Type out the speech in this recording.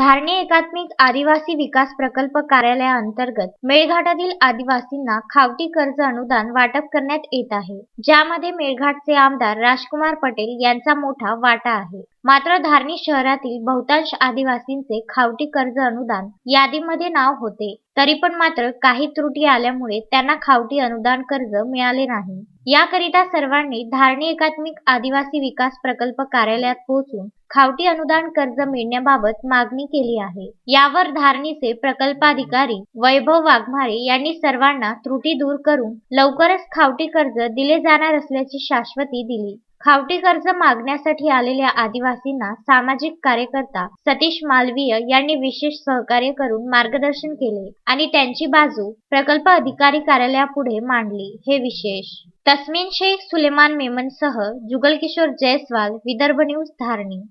धारणी एकात्मिक आदिवासी विकास प्रकल्प कार्यालयाअंतर्गत मेळघाटातील आदिवासींना खावटी कर्ज अनुदान वाटप करण्यात येत आहे. ज्यामध्ये मेळघाटचे आमदार राजकुमार पटेल यांचा मोठा वाटा आहे. मात्र धारणी शहरातील बहुतांश आदिवासींचे खावटी कर्ज अनुदान यादीमध्ये नाव होते. तरी पण मात्र काही त्रुटी आल्यामुळे त्यांना खावटी अनुदान कर्ज मिळाले नाही. याकरिता सर्वांनी धारणी एकात्मिक आदिवासी विकास प्रकल्प कार्यालयात पोहोचून खावटी अनुदान कर्ज मिळण्याबाबत मागणी केली आहे. यावर धारणीचे प्रकल्पाधिकारी वैभव वाघमारे यांनी सर्वांना त्रुटी दूर करून लवकरच खावटी कर्ज दिले जाणार असल्याची शाश्वती दिली. खावटी कर्ज मागण्यासाठी आलेल्या आदिवासींना सामाजिक कार्यकर्ता सतीश मालवीय यांनी विशेष सहकार्य करून मार्गदर्शन केले आणि त्यांची बाजू प्रकल्प अधिकारी कार्यालयापुढे मांडली. हे विशेष. तस्मिन शेख सुलेमान मेमनसह जुगल किशोर जयस्वाल विदर्भ न्यूज धारणी.